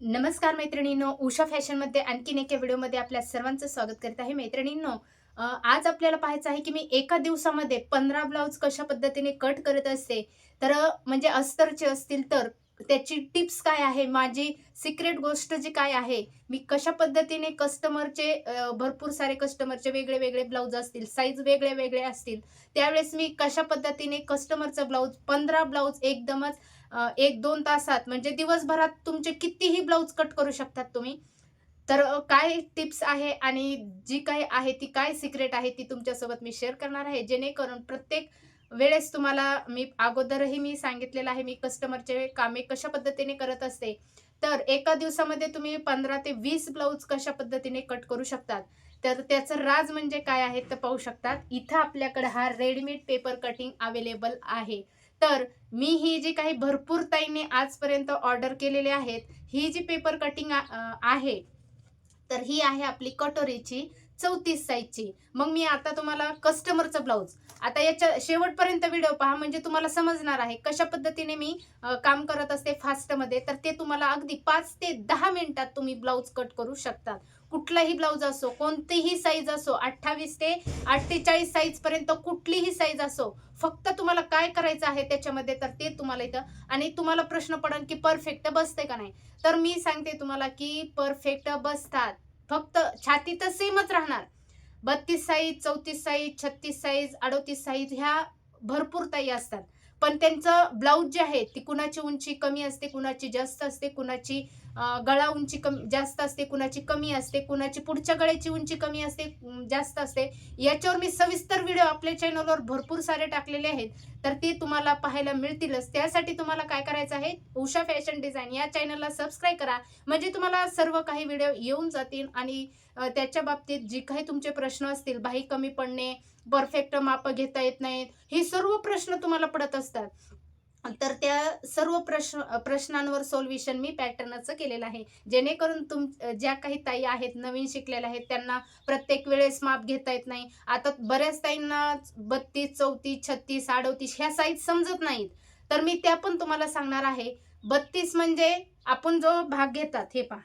नमस्कार मैत्रिणींनो उषा फॅशनमध्ये आणखीन एका व्हिडिओमध्ये आपल्या सर्वांचं स्वागत करत आहे. मैत्रिणींनो आज आपल्याला पाहायचं आहे की मी एका दिवसामध्ये पंधरा ब्लाऊज कशा पद्धतीने कट करत असते? तर म्हणजे अस्तरचे असतील तर त्याची टिप्स काय आहे? माझी सिक्रेट गोष्ट जी काय आहे? मी कशा पद्धतीने कस्टमरचे भरपूर सारे कस्टमरचे वेगळे वेगळे ब्लाऊज असतील साईज वेगळे वेगळे असतील त्यावेळेस मी कशा पद्धतीने कस्टमरचं ब्लाऊज पंधरा ब्लाऊज एकदमच एक दोन तासात म्हणजे दिवसभरात तुमचे कितीही ब्लाऊज कट करू शकतात तुम्ही. तर काय टिप्स आहे आणि जी काही आहे ती काय सिक्रेट आहे ती तुमच्यासोबत मी शेअर करणार आहे. जेणेकरून प्रत्येक वेळेस तुम्हाला मी अगोदरही मी सांगितलेलं आहे मी कस्टमरचे कामे कशा पद्धतीने करत असते. तर एका दिवसामध्ये तुम्ही पंधरा ते वीस ब्लाऊज कशा पद्धतीने कट करू शकतात. तर त्याचं राज म्हणजे काय आहे तर पाहू शकतात. इथं आपल्याकडे हा रेडीमेड पेपर कटिंग अवेलेबल आहे. तर मी ही जी काही भरपूर ताईंनी आजपर्यंत ऑर्डर केलेले आहेत ही जी पेपर कटिंग आहे तर ही आहे आपली कटोरीची चौतीस साईजची. मग मी आता तुम्हाला कस्टमरचं ब्लाऊज. आता याच्या शेवटपर्यंत व्हिडिओ पहा म्हणजे तुम्हाला समजणार आहे कशा पद्धतीने मी काम करत असते फास्टमध्ये तर ते तुम्हाला अगदी पाच ते दहा मिनिटात तुम्ही ब्लाऊज कट करू शकतात. कुठलाही ब्लाऊज असो कोणतीही साईज असो अठ्ठावीस ते अठ्ठेचाळीस साईज पर्यंत कुठलीही साईज असो फक्त तुम्हाला काय करायचं आहे त्याच्यामध्ये तर ते तुम्हाला इथं आणि तुम्हाला प्रश्न पडेल की परफेक्ट बसते का नाही? तर मी सांगते तुम्हाला की परफेक्ट बसतात. फक्त छाती तर सेमच राहणार. बत्तीस साईज चौतीस साईज छत्तीस साईज अडोतीस साईज ह्या भरपूर ताई असतात. पण त्यांचं ब्लाऊज जे आहे ती कुणाची उंची कमी असते कुणाची जास्त असते कुणाची गळा उंची कमी जास्त असते कुणाची कमी असते कुणाची पुढच्या गळ्याची उंची कमी असते जास्त असते. याच्यावर मी सविस्तर व्हिडिओ आपल्या चॅनलवर भरपूर सारे टाकलेले आहेत. तर ते तुम्हाला पाहायला मिळतीलच. त्यासाठी तुम्हाला काय करायचं आहे उषा फॅशन डिझाईन या चॅनलला सबस्क्राईब करा. म्हणजे तुम्हाला सर्व काही व्हिडिओ येऊन जातील आणि त्याच्या बाबतीत जी काही तुमचे प्रश्न असतील बाही कमी पडणे परफेक्ट माप घेता येत नाहीत हे सर्व प्रश्न तुम्हाला पडत असतात. तर त्या सर्व प्रश्न प्रश्नांवर सोल्युशन मी पॅटर्नचं केलेलं आहे. जेणेकरून तुम ज्या काही ताई आहेत नवीन शिकलेल्या आहेत त्यांना प्रत्येक वेळेस माप घेता येत नाही. आता बऱ्याच ताईंना बत्तीस चौतीस छत्तीस अडोतीस ह्या साईज समजत नाहीत. तर मी त्या पण तुम्हाला सांगणार आहे. बत्तीस म्हणजे आपण जो भाग घेतात हे पहा.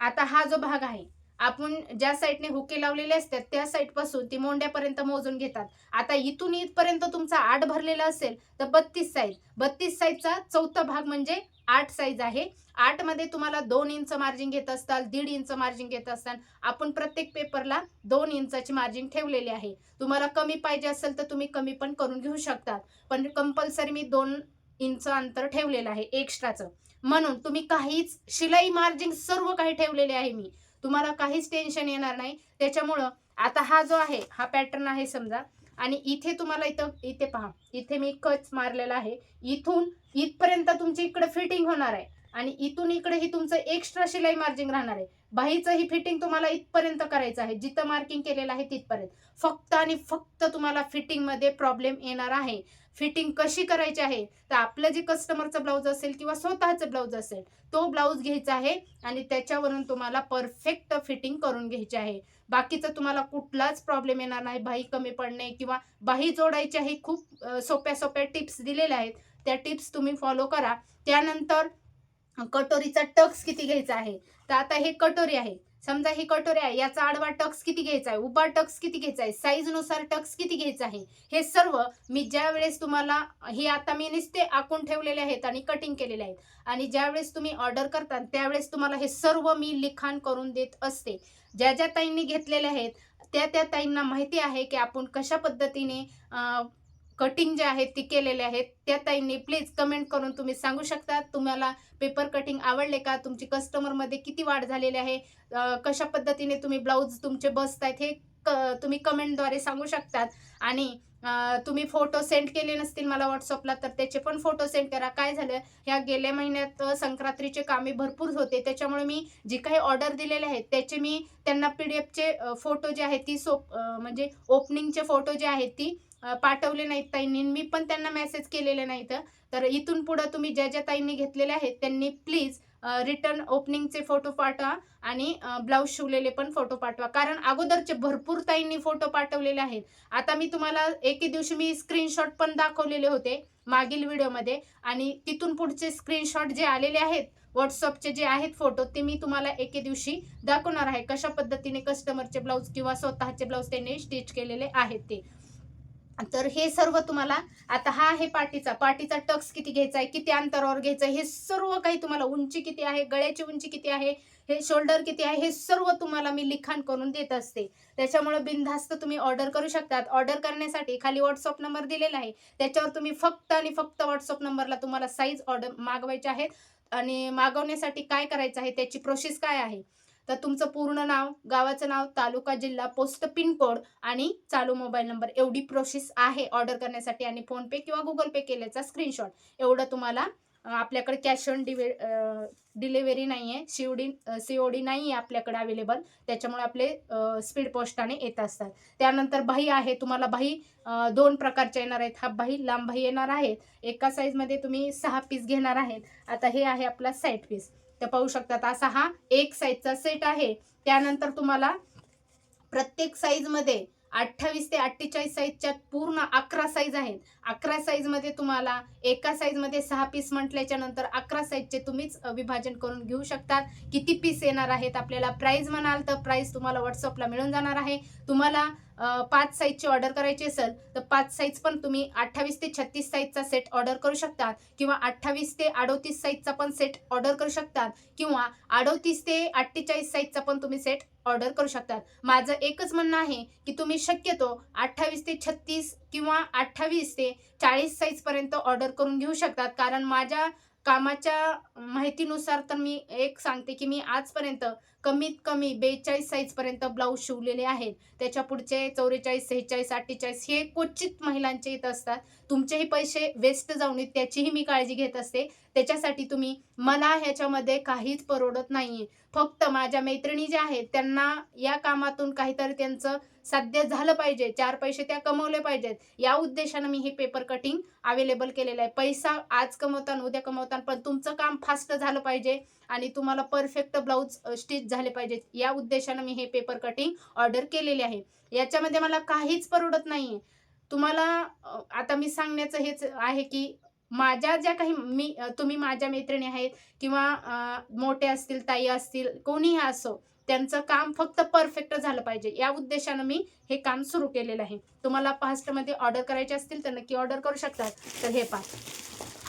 आता हा जो भाग आहे आपण ज्या साईडने हुके लावलेले असतात त्या साईडपासून ती मोंड्यापर्यंत मोजून घेतात. आता इथून इथपर्यंत तुमचा आठ भरलेला असेल तर बत्तीस साईज बत्तीस साईजचा चौथा भाग म्हणजे आठ साईज आहे. आठमध्ये तुम्हाला दोन इंच मार्जिन घेत असताल दीड इंच मार्जिन घेत असताल. आपण प्रत्येक पेपरला दोन इंचाची मार्जिन ठेवलेली आहे. तुम्हाला कमी पाहिजे असेल तर तुम्ही कमी पण करून घेऊ शकतात. पण कंपल्सरी मी दोन इंच अंतर ठेवलेलं आहे एक्स्ट्राचं म्हणून तुम्ही काहीच शिलाई मार्जिन सर्व काही ठेवलेले आहे मी. तुम्हाला काहीच टेन्शन येणार नाही. त्याच्यामुळं आता हा जो आहे हा पॅटर्न आहे समजा आणि इथे तुम्हाला इथं इथे पहा इथे मी कच मारलेला आहे. इथून इथपर्यंत तुमची इकडे फिटिंग होणार आहे. आणि इथून इकडे ही तुमचं एक्स्ट्रा शिलाई मार्जिन राहणार आहे. बाहीचं ही फिटिंग तुम्हाला इथपर्यंत करायचं आहे. जिथं मार्किंग केलेलं आहे तिथपर्यंत. फक्त आणि फक्त तुम्हाला फिटिंगमध्ये प्रॉब्लेम येणार आहे. फिटिंग कशी करायची आहे? तर आपलं जे कस्टमरचं ब्लाऊज असेल किंवा स्वतःचं ब्लाऊज असेल तो ब्लाऊज घ्यायचा आहे आणि त्याच्यावरून तुम्हाला परफेक्ट फिटिंग करून घ्यायची आहे. बाकीचं तुम्हाला कुठलाच प्रॉब्लेम येणार नाही बाही कमी पडणे किंवा बाही जोडायची आहे खूप सोप्या सोप्या टिप्स दिलेल्या आहेत. त्या टिप्स तुम्ही फॉलो करा. त्यानंतर कटोरीचा टक्स किती घ्यायचा आहे? तर आता हे कटोरी आहे. समजा ही कटोरी आहे याचा आडवा टक्स किती घ्यायचा आहे? उभा टक्स किती घ्यायचा आहे? साईजनुसार टक्स किती घ्यायचा आहे? हे सर्व मी ज्या वेळेस तुम्हाला हे आता मी नुसते आखून ठेवलेले आहेत आणि कटिंग केलेले आहेत. आणि ज्या वेळेस तुम्ही ऑर्डर करता त्यावेळेस तुम्हाला हे सर्व मी लिखाण करून देत असते. ज्या ज्या ताईंनी घेतलेले आहेत त्या त्या ताईंना माहिती आहे की आपण कशा पद्धतीने कटिंग जे आहेत ती केलेले आहेत. त्या ताईंनी प्लीज कमेंट करून तुम्ही सांगू शकता. तुम्हाला पेपर कटिंग आवडले का? तुमची कस्टमरमध्ये किती वाढ झालेली आहे? कशा पद्धतीने तुम्ही ब्लाऊज तुमचे बसत आहेत हे क- तुम्ही कमेंटद्वारे सांगू शकतात. आणि तुम्ही फोटो सेंड केले नसतील मला व्हॉट्सअपला तर त्याचे पण फोटो सेंड करा. काय झालं? ह्या गेल्या महिन्यात संक्रांतीचे कामे भरपूर होते. त्याच्यामुळे मी जी काही ऑर्डर दिलेले आहेत त्याचे मी त्यांना पी डी एफचे फोटो जे आहेत ती सोप म्हणजे ओपनिंगचे फोटो जे आहेत ती पाठवले नाहीत ताईंनी. मी पण त्यांना मेसेज केलेले नाहीत. तर इथून पुढं तुम्ही ज्या ज्या ताईंनी घेतलेले आहेत त्यांनी प्लीज रिटर्न ओपनिंगचे फोटो पाठवा आणि ब्लाऊज शिवलेले पण फोटो पाठवा. कारण अगोदरचे भरपूर ताईंनी फोटो पाठवलेले आहेत. आता मी तुम्हाला एके दिवशी मी स्क्रीनशॉट पण दाखवलेले होते मागील व्हिडिओमध्ये आणि तिथून पुढचे स्क्रीनशॉट जे आलेले आहेत व्हॉट्सअपचे जे आहेत फोटो ते मी तुम्हाला एके दिवशी दाखवणार आहे कशा पद्धतीने कस्टमरचे ब्लाऊज किंवा स्वतःचे ब्लाऊज त्यांनी स्टिच केलेले आहेत ते. तर हे सर्व तुम्हाला आता हा आहे पाटीचा पाटीचा टक्स किती घ्यायचा आहे किती अंतरावर घ्यायचं आहे हे सर्व काही तुम्हाला उंची किती आहे गळ्याची उंची किती आहे हे शोल्डर किती आहे हे सर्व तुम्हाला मी लिखाण करून देत असते. त्याच्यामुळे बिनधास्त तुम्ही ऑर्डर करू शकतात. ऑर्डर करण्यासाठी खाली व्हॉट्सअप नंबर दिलेला आहे. त्याच्यावर तुम्ही फक्त आणि फक्त व्हॉट्सअप नंबरला तुम्हाला साईज ऑर्डर मागवायचे आहेत. आणि मागवण्यासाठी काय करायचं आहे त्याची प्रोसेस काय आहे? तर तुमचं पूर्ण नाव गावाचं नाव तालुका जिल्हा पोस्ट पिनकोड आणि चालू मोबाईल नंबर एवढी प्रोसेस आहे ऑर्डर करण्यासाठी आणि फोनपे किंवा गुगल पे केल्याचा स्क्रीनशॉट एवढं तुम्हाला आपल्याकडे कॅश ऑन डिवे डिलिव्हरी नाही आहे सीओडी सीओडी नाही आहे आपल्याकडे अवेलेबल त्याच्यामुळे आपले स्पीड पोस्टाने येत असतात. त्यानंतर बाही आहे तुम्हाला बाही दोन प्रकारच्या येणार आहेत. हा बाही लांब बाही येणार आहेत एका साईजमध्ये तुम्ही सहा पीस घेणार आहेत. आता हे आहे आपला साईड पीस तर पाहू शकतात असा हा एक साईजचा सेट आहे. त्यानंतर तुम्हाला प्रत्येक साईजमध्ये अठ्ठावीस ते अठ्ठेचाळीस साईजच्या पूर्ण अकरा साईज आहेत. अकरा साईजमध्ये तुम्हाला एका साईजमध्ये सहा पीस म्हटल्याच्या नंतर अकरा साईजचे तुम्हीच विभाजन करून घेऊ शकतात. किती पीस येणार आहेत आपल्याला? प्राईज म्हणाल तर प्राईज तुम्हाला व्हॉट्सअपला मिळून जाणार आहे. तुम्हाला पाच साईजची ऑर्डर करायची असेल तर पाच साईज पण तुम्ही अठ्ठावीस ते छत्तीस साईजचा सेट ऑर्डर करू शकतात किंवा अठ्ठावीस ते अडोतीस साईजचा पण सेट ऑर्डर करू शकतात किंवा अडोतीस ते अठ्ठेचाळीस साईजचा पण तुम्ही सेट ऑर्डर करू शकतात. माझं एकच म्हणणं आहे की तुम्ही शक्यतो अठ्ठावीस ते छत्तीस किंवा अठ्ठावीस ते चाळीस साईजपर्यंत ऑर्डर करून घेऊ शकतात. कारण माझ्या कामाच्या माहितीनुसार तर मी एक सांगते की मी आजपर्यंत कमीत कमी बेचाळीस साईजपर्यंत ब्लाऊज शिवलेले आहेत. त्याच्या पुढचे चौवेचाळीस सेहेचाळीस अठ्ठेचाळीस हे क्वचित महिलांचे येत असतात. तुमचेही पैसे वेस्ट जाऊ नयेत त्याचीही मी काळजी घेत असते. त्याच्यासाठी तुम्ही मला ह्याच्यामध्ये काहीच परवडत नाहीये. फक्त माझ्या मैत्रिणी ज्या आहेत त्यांना या कामातून काहीतरी त्यांचं साध्य झालं पाहिजे. चार पैसे त्या कमवले पाहिजेत. या उद्देशानं मी हे पेपर कटिंग अवेलेबल केलेलं आहे. पैसा आज कमवताना उद्या कमवताना पण तुमचं काम फास्ट झालं पाहिजे आणि तुम्हाला परफेक्ट ब्लाऊज स्टिच झाले पाहिजेत. या उद्देशानं मी हे पेपर कटिंग ऑर्डर केलेले आहे. याच्यामध्ये मला काहीच परवडत नाहीये. तुम्हाला आता मी सांगण्याचं हेच आहे की माझ्या ज्या काही मी तुम्ही माझ्या मैत्रिणी आहेत किंवा मोठे असतील ताई असतील कोणीही असो त्यांचं काम फक्त परफेक्ट झालं पाहिजे. या उद्देशानं मी हे काम सुरू केलेलं आहे. तुम्हाला फास्टमध्ये ऑर्डर करायचे असतील तर नक्की ऑर्डर करू शकतात. तर हे पहा.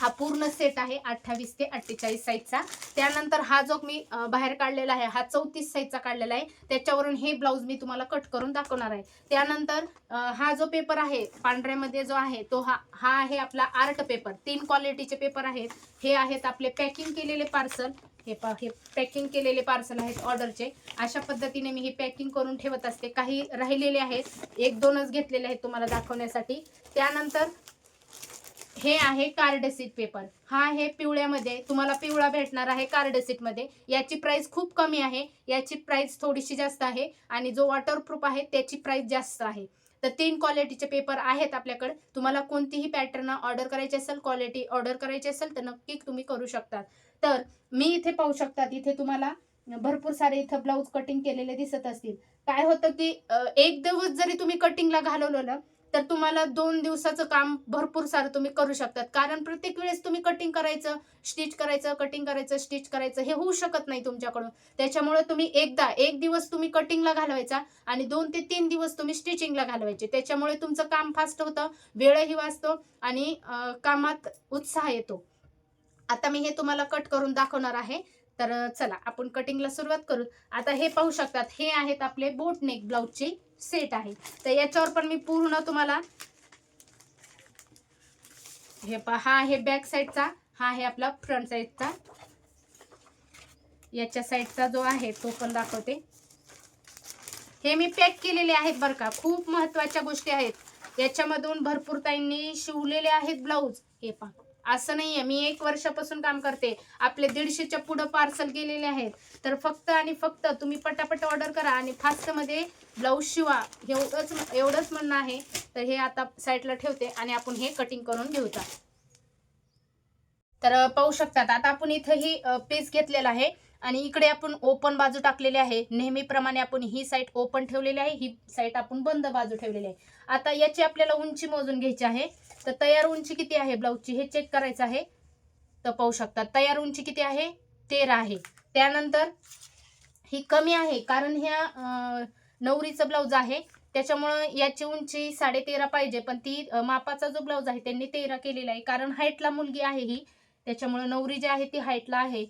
हा पूर्ण सेट आहे अठ्ठावीस ते अठ्ठेचाळीस साईजचा त्यानंतर हा जो मी बाहेर काढलेला आहे हा चौतीस साईजचा काढलेला आहे. त्याच्यावरून हे ब्लाऊज मी तुम्हाला कट करून दाखवणार आहे. त्यानंतर हा जो पेपर आहे पांढऱ्यामध्ये जो आहे तो हा हा आहे आपला आर्ट पेपर तीन क्वालिटीचे पेपर आहेत. हे आहेत आपले पॅकिंग केलेले पार्सल हे पा हे पॅकिंग केलेले पार्सल आहेत ऑर्डरचे अशा पद्धतीने मी हे पॅकिंग करून ठेवत असते. काही राहिलेले आहेत. एक दोनच घेतलेले आहेत तुम्हाला दाखवण्यासाठी. त्यानंतर हे आहे कार्डसीट पेपर हा आहे पिवळ्यामध्ये. तुम्हाला पिवळा भेटणार आहे कार्डमध्ये. याची प्राइस खूप कमी आहे. याची प्राइस थोडीशी जास्त आहे. आणि जो वॉटरप्रूफ आहे त्याची प्राइस जास्त आहे. तर तीन क्वालिटीचे पेपर आहेत आपल्याकडे. तुम्हाला कोणतीही पॅटर्न ऑर्डर करायची असेल क्वालिटी ऑर्डर करायची असेल तर नक्की तुम्ही करू शकतात. तर मी इथे पाहू शकतात. इथे तुम्हाला भरपूर सारे इथं ब्लाऊज कटिंग केलेले दिसत असतील. काय होतं की एक दिवस जरी तुम्ही कटिंगला घालवलं ना तर तुम्हाला दोन दिवसाचं काम भरपूर सारं तुम्ही करू शकतात. कारण प्रत्येक वेळेस तुम्ही कटिंग करायचं स्टिच करायचं कटिंग करायचं स्टिच करायचं हे होऊ शकत नाही तुमच्याकडून. त्याच्यामुळे तुम्ही एकदा एक दिवस तुम्ही कटिंगला घालवायचा आणि दोन ते तीन दिवस तुम्ही स्टिचिंगला घालवायचे. त्याच्यामुळे तुमचं काम फास्ट होतं वेळही वाचतो आणि कामात उत्साह येतो. आता मी हे तुम्हाला कट करून दाखवणार आहे. तर चला आपण कटिंगला सुरुवात करू. आता हे पाहू शकतात हे आहेत आपले बोट नेक ब्लाऊजचे सेट आहे. तर याच्यावर पण मी पूर्ण तुम्हाला हे पा हा आहे बॅक साईडचा हा आहे आपला फ्रंट साईडचा याच्या साईडचा जो आहे तो पण दाखवते. हे मी पॅक केलेले आहेत बरं का खूप महत्त्वाच्या गोष्टी आहेत. याच्यामधून भरपूर ताईंनी शिवलेले आहेत ब्लाऊज हे पहा. असं नाहीये. मी एक वर्षापासून काम करते. आपले दीडशेच्या पुढं पार्सल गेलेले आहेत. तर फक्त आणि फक्त तुम्ही पटापट ऑर्डर करा आणि फास्टमध्ये ब्लाऊज शिवा. एवढंच एवढंच म्हणणं आहे. तर हे आता साईडला ठेवते आणि आपण हे कटिंग करून घेऊचा तर पाहू शकतात. आता आपण इथं ही घेतलेला आहे आणि इकडे आपण ओपन बाजू टाकलेली आहे. नेहमीप्रमाणे आपण ही साईट ओपन ठेवलेली आहे. ही साईट आपण बंद बाजू ठेवलेली आहे. आता याची आपल्याला उंची मोजून घ्यायची आहे. तर तयार उंची किती आहे ब्लाऊजची? हे चेक करायचं आहे. तर पाहू शकता तयार उंची किती आहे? तेरा आहे. त्यानंतर ही कमी आहे कारण ह्या नवरीचं ब्लाऊज आहे. त्याच्यामुळं याची उंची साडे तेरा पाहिजे. पण ती मापाचा जो ब्लाऊज आहे त्यांनी तेरा केलेला आहे. कारण हाईटला मुलगी आहे ही. त्याच्यामुळं नवरी जी आहे ती हाईटला आहे.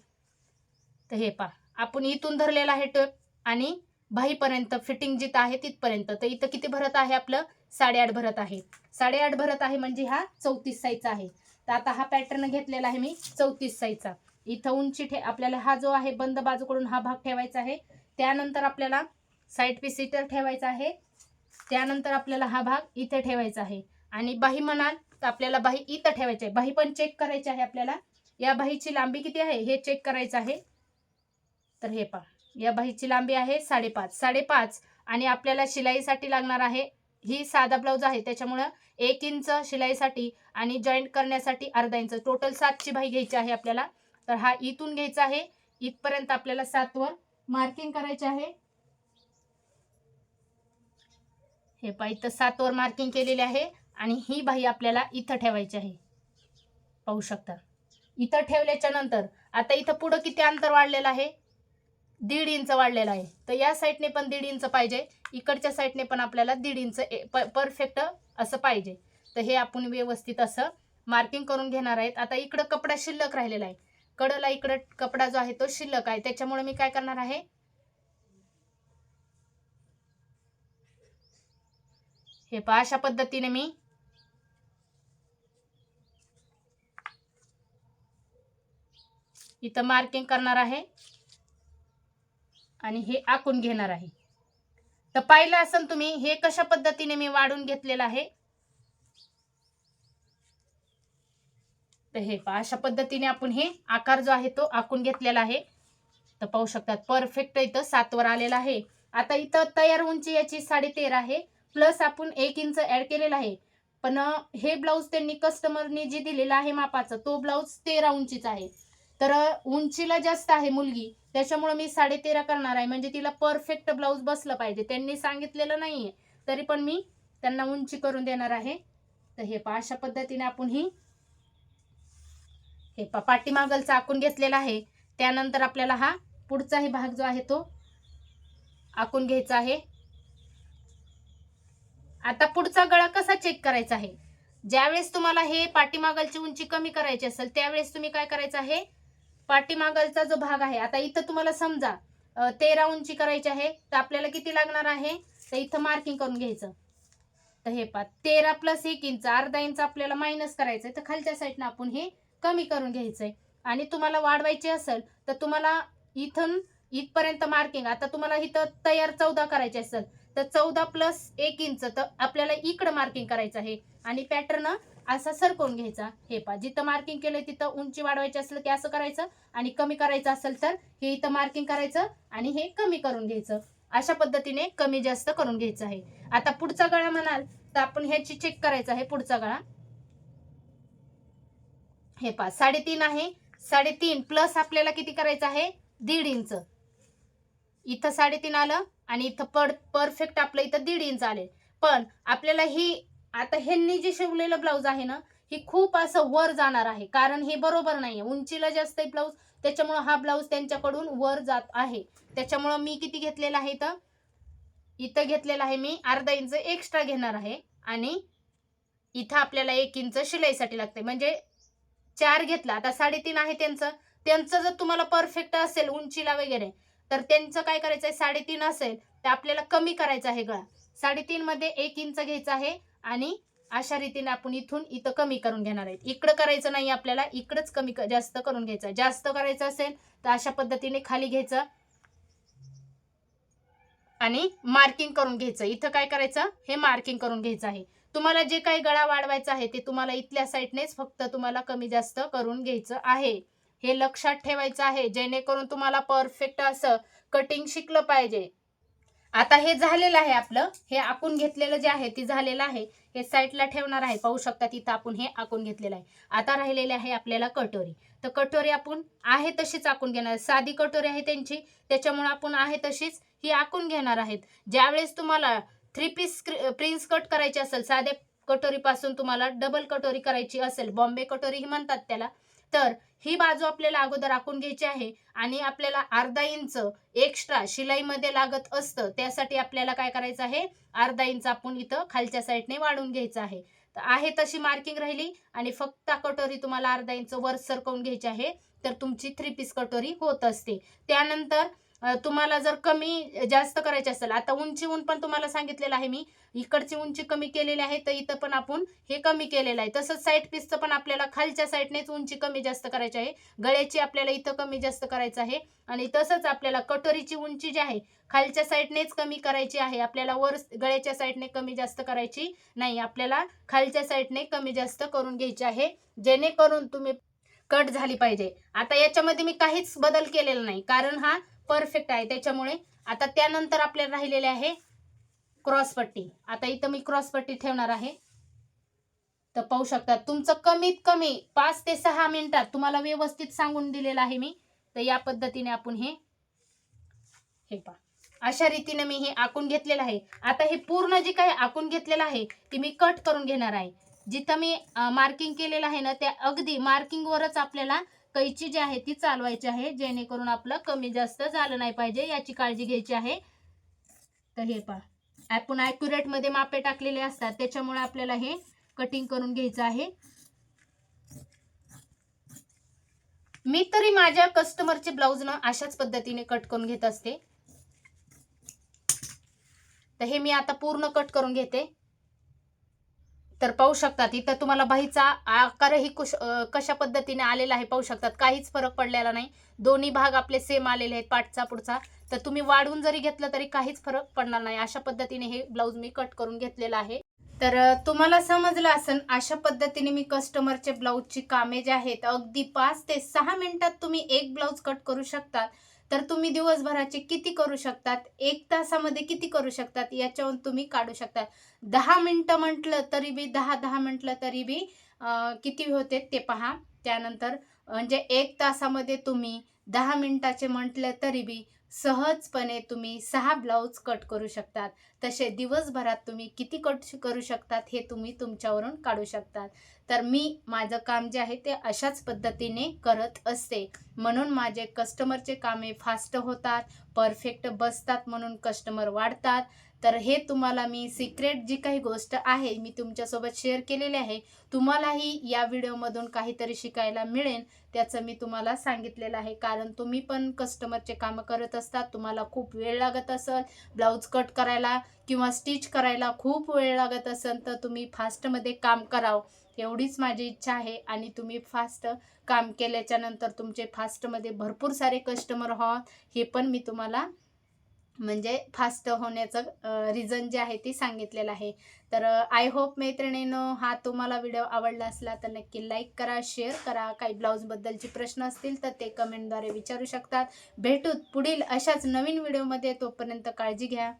तर हे पा आपण इथून धरलेला आहे टेप आणि बाहीपर्यंत फिटिंग जिथं आहे तिथपर्यंत. तर इथं किती भरत आहे आपलं? साडेआठ भरत आहे. साडेआठ भरत आहे म्हणजे हा चौतीस साईजचा आहे. तर आता हा पॅटर्न घेतलेला आहे मी चौतीस साईजचा इथं उंची ठे आपल्याला हा जो आहे बंद बाजूकडून हा भाग ठेवायचा आहे. त्यानंतर आपल्याला साईड पीस इतर ठेवायचा आहे. त्यानंतर आपल्याला हा भाग इथे ठेवायचा आहे. आणि बाही म्हणाल तर आपल्याला बाही इथं ठेवायची आहे बाही पण चेक करायची आहे आपल्याला. या बाहीची लांबी किती आहे? हे चेक करायचं आहे. तर हे पहा. या बाहीची लांबी आहे साडेपाच. साडेपाच आणि आपल्याला शिलाईसाठी लागणार आहे. ही साधा ब्लाऊज आहे. त्याच्यामुळं एक इंच शिलाईसाठी आणि जॉईंट करण्यासाठी अर्धा इंच टोटल सातची बाही घ्यायची आहे आपल्याला. तर हा इथून घ्यायचा आहे. इथपर्यंत आपल्याला सातवर मार्किंग करायचे आहे. हे पहा इथं सातवर मार्किंग केलेले आहे. आणि ही बाही आपल्याला इथं ठेवायची आहे. पाहू शकता. इथं ठेवल्याच्या नंतर आता इथं पुढं किती अंतर वाढलेलं आहे? दीड इंच वाढलेलं आहे. तर या साईडने पण दीड इंच पाहिजे. इकडच्या साईडने पण आपल्याला दीड इंच परफेक्ट असं पाहिजे. तर हे आपण व्यवस्थित असं मार्किंग करून घेणार आहेत. आता इकडं कपडा शिल्लक राहिलेला आहे. कडला इकडं कपडा जो आहे तो शिल्लक आहे. त्याच्यामुळे मी काय करणार आहे? हे पहा अशा पद्धतीने मी इथं मार्किंग करणार आहे. आणि हे आखून घेणार आहे. तर पाहिलं असेल तुम्ही हे कशा पद्धतीने मी वाढून घेतलेलं आहे? तर हे अशा पद्धतीने आपण हे आकार जो आहे तो आखून घेतलेला आहे. तर पाहू शकतात परफेक्ट इथं सातवर आलेला आहे. आता इथं तयार उंची याची साडे तेरा आहे. प्लस आपण एक इंच ऍड केलेला आहे. पण हे ब्लाऊज त्यांनी कस्टमरने जे दिलेला आहे मापाचं तो ब्लाऊज तेरा उंचीचा आहे. तर उंचीला जास्त आहे मुलगी त्याच्यामुळे मी साडे तेरा करणार आहे. म्हणजे तिला परफेक्ट ब्लाऊज बसलं पाहिजे. त्यांनी सांगितलेलं नाहीये. तरी पण मी त्यांना उंची करून देणार आहे. तर हे पहा अशा पद्धतीने आपण ही हे पा पाठीमागल आखून घेतलेला आहे. त्यानंतर आपल्याला हा पुढचाही भाग जो आहे तो आखून घ्यायचा आहे. आता पुढचा गळा कसा चेक करायचा आहे? ज्यावेळेस तुम्हाला हे पाठीमागलची उंची कमी करायची असेल त्यावेळेस तुम्ही काय करायचं आहे? पाठीमागलचा जो भाग आहे आता इथं तुम्हाला समजा तेरा उंची करायची आहे तर आपल्याला किती लागणार आहे? तर इथं मार्किंग करून घ्यायचं. तर हे पा तेरा प्लस एक इंच अर्धा इंच आपल्याला मायनस करायचं आहे तर खालच्या साईडनं आपण हे कमी करून घ्यायचंय. आणि तुम्हाला वाढवायचे असेल तर तुम्हाला इथून इथपर्यंत मार्किंग आता तुम्हाला इथं तयार चौदा करायचे असेल तर चौदा प्लस एक इंच तर आपल्याला इकडं मार्किंग करायचं आहे. आणि पॅटर्न असा सरकवून घ्यायचा. हे पा जिथं मार्किंग केलंय तिथं उंची वाढवायची असेल की असं करायचं आणि कमी करायचं असेल तर हे इथं मार्किंग करायचं आणि हे कमी करून घ्यायचं. अशा पद्धतीने कमी जास्त करून घ्यायचं आहे. आता पुढचा गळा म्हणाल तर आपण ह्याची चेक करायचं आहे पुढचा गळा. हे पा साडेतीन आहे. साडेतीन प्लस आपल्याला किती करायचं आहे? दीड इंच. इथं साडेतीन आलं आणि इथं पर परफेक्ट आपलं इथं दीड इंच आले. पण आपल्याला ही आता ह्यांनी जे शिवलेलं ब्लाऊज आहे ना ही खूप असं वर जाणार आहे. कारण हे बरोबर नाहीये. उंचीला जास्त आहे ब्लाऊज त्याच्यामुळं हा ब्लाऊज त्यांच्याकडून वर जात आहे. त्याच्यामुळं मी किती घेतलेला आहे इथं? इथं घेतलेला आहे मी अर्धा इंच एक्स्ट्रा घेणार आहे. आणि इथं आपल्याला एक इंच शिलाईसाठी लागते म्हणजे चार घेतला. आता साडेतीन आहे त्यांचं. त्यांचं जर तुम्हाला परफेक्ट असेल उंचीला वगैरे तर त्यांचं काय करायचं आहे साडेतीन असेल तर आपल्याला कमी करायचं आहे गळा. साडेतीन मध्ये एक इंच घ्यायचा आहे. आणि अशा रीतीने आपण इथून इथं कमी करून घेणार आहेत. इकडं करायचं नाही आपल्याला इकडंच कमी कर, जास्त करून घ्यायचं. जास्त करायचं असेल तर अशा पद्धतीने खाली घ्यायचं आणि मार्किंग करून घ्यायचं. इथं काय करायचं? हे मार्किंग करून घ्यायचं आहे. तुम्हाला जे काही गळा वाढवायचा आहे ते तुम्हाला इथल्या साईडनेच फक्त तुम्हाला कमी जास्त करून घ्यायचं आहे. हे लक्षात ठेवायचं आहे. जेणेकरून तुम्हाला परफेक्ट असं कटिंग शिकलं पाहिजे. आता हे झालेलं आहे आपलं. हे आकून घेतलेलं जे आहे ते झालेलं आहे. हे साईडला ठेवणार आहे. पाहू शकता तिथं आपण हे आकून घेतलेलं आहे. आता राहिलेले आहे आपल्याला कटोरी. तर कटोरी आपण आहे तशीच आकून घेणार. साधी कटोरी आहे त्यांची. त्याच्यामुळे आपण आहे तशीच ही आकून घेणार आहेत. ज्यावेळेस तुम्हाला थ्री पीस प्रिन्स कट करायची असेल साध्या कटोरीपासून तुम्हाला डबल कटोरी करायची असेल बॉम्बे कटोरी ही म्हणतात त्याला. तर ही बाजू आपल्याला अगोदर आखून घ्यायची आहे. आणि आपल्याला अर्धा इंच एक्स्ट्रा शिलाईमध्ये लागत असतं त्यासाठी आपल्याला काय करायचं आहे? अर्धा इंच आपण इथं खालच्या साईडने वाढून घ्यायचं आहे. तर आहे तशी मार्किंग राहिली आणि फक्त कटोरी तुम्हाला अर्धा इंच वर सरकवून घ्यायची आहे तर तुमची थ्री पीस कटोरी होत असते. त्यानंतर तुम्हाला जर कमी जास्त करायची असेल आता उंचीहून पण तुम्हाला सांगितलेलं आहे मी इकडची उंची कमी केलेली आहे तर इथं पण आपण हे कमी केलेलं आहे. तसंच साईड पीसचं पण आपल्याला खालच्या साईडनेच उंची कमी जास्त करायची आहे गळ्याची आपल्याला इथं कमी जास्त करायचं आहे आणि तसंच आपल्याला कटोरीची उंची जी आहे खालच्या साईडनेच कमी करायची आहे आपल्याला वर गळ्याच्या साईडने कमी जास्त करायची नाही आपल्याला खालच्या साईडने कमी जास्त करून घ्यायची आहे जेणेकरून तुम्ही कट झाली पाहिजे. आता याच्यामध्ये मी काहीच बदल केलेला नाही कारण हा परफेक्ट आहे. त्याच्यामुळे आता त्यानंतर आपल्याला राहिलेले आहे क्रॉसपट्टी आता इथं मी क्रॉसपट्टी ठेवणार आहे. तर पाहू शकता तुमचं कमीत कमी पाच ते सहा मिनिटात तुम्हाला व्यवस्थित सांगून दिलेलं आहे मी. तर या पद्धतीने आपण हे हे पा अशा रीतीने मी हे आखून घेतलेलं आहे. आता हे पूर्ण जे काही आखून घेतलेलं आहे ते मी कट करून घेणार आहे. जिथं मी मार्किंग केलेलं आहे ना त्या अगदी मार्किंगवरच आपल्याला कैची जी आहे ती चालवायची आहे जेणेकरून आपलं कमी जास्त झालं नाही पाहिजे याची काळजी घ्यायची आहे. तर हे पहा. आपण ॲक्युरेटमध्ये मापे टाकलेले असतात त्याच्यामुळे आपल्याला हे कटिंग करून घ्यायचं आहे. मी तरी माझ्या कस्टमरचे ब्लाऊज ना अशाच पद्धतीने कट करून घेत असते. तर हे मी आता पूर्ण कट करून घेते. तर पाहू शकतात. इथं तुम्हाला बाहीचा आकारही कुश कशा पद्धतीने आलेला आहे पाहू शकतात. काहीच फरक पडलेला नाही. दोन्ही भाग आपले सेम आलेले आहेत पाठचा पुढचा. तर तुम्ही वाढवून जरी घेतलं तरी काहीच फरक पडणार नाही. अशा पद्धतीने हे ब्लाऊज मी कट करून घेतलेलं आहे. तर तुम्हाला समजलं असेल अशा पद्धतीने मी कस्टमरचे ब्लाऊजची कामे जे आहेत अगदी पाच ते सहा मिनिटात तुम्ही एक ब्लाऊज कट करू शकतात. तर तुम्ही दिवसभराचे किती करू शकतात? एक तासामध्ये किती करू शकतात? याच्यावरून तुम्ही काढू शकतात दहा मिनटं म्हटलं तरी बी दहा दहा म्हटलं तरी बी किती होते ते पहा. त्यानंतर म्हणजे एक तासामध्ये तुम्ही दहा मिनटाचे म्हटलं तरी बी सहजपणे तुम्ही सहा ब्लाऊज कट करू शकतात. तसे दिवसभरात तुम्ही किती कट करू शकतात हे तुम्ही तुमच्यावरून काढू शकतात. तर मी माझं काम जे आहे ते अशाच पद्धतीने करत असते. म्हणून माझे कस्टमरचे कामे फास्ट होतात परफेक्ट बसतात म्हणून कस्टमर वाढतात. तर हे तुम्हाला मी सिक्रेट जी काही गोष्ट आहे मी तुमच्यासोबत शेअर केलेली आहे तुम्हालाही या व्हिडिओमधून काहीतरी शिकायला मिळेल त्याचं मी तुम्हाला सांगितलेलं आहे. कारण तुम्ही पण कस्टमरचे कामं करत असतात तुम्हाला खूप वेळ लागत असेल ब्लाऊज कट करायला किंवा स्टिच करायला खूप वेळ लागत असेल तर तुम्ही फास्टमध्ये काम करावं. एवढीच माझी इच्छा आहे आणि तुम्ही फास्ट काम केल्याच्यानंतर तुमचे फास्टमध्ये भरपूर सारे कस्टमर व्हावं हे पण मी तुम्हाला म्हणजे फास्ट होण्याचं रिझन जे आहे ते सांगितलेलं आहे. तर आय होप मैत्रिणीनं हा तुम्हाला व्हिडिओ आवडला असला तर नक्की लाईक करा शेअर करा. काही ब्लाऊजबद्दलचे प्रश्न असतील तर ते कमेंटद्वारे विचारू शकतात. भेटूत पुढील अशाच नवीन व्हिडिओमध्ये तोपर्यंत काळजी घ्या.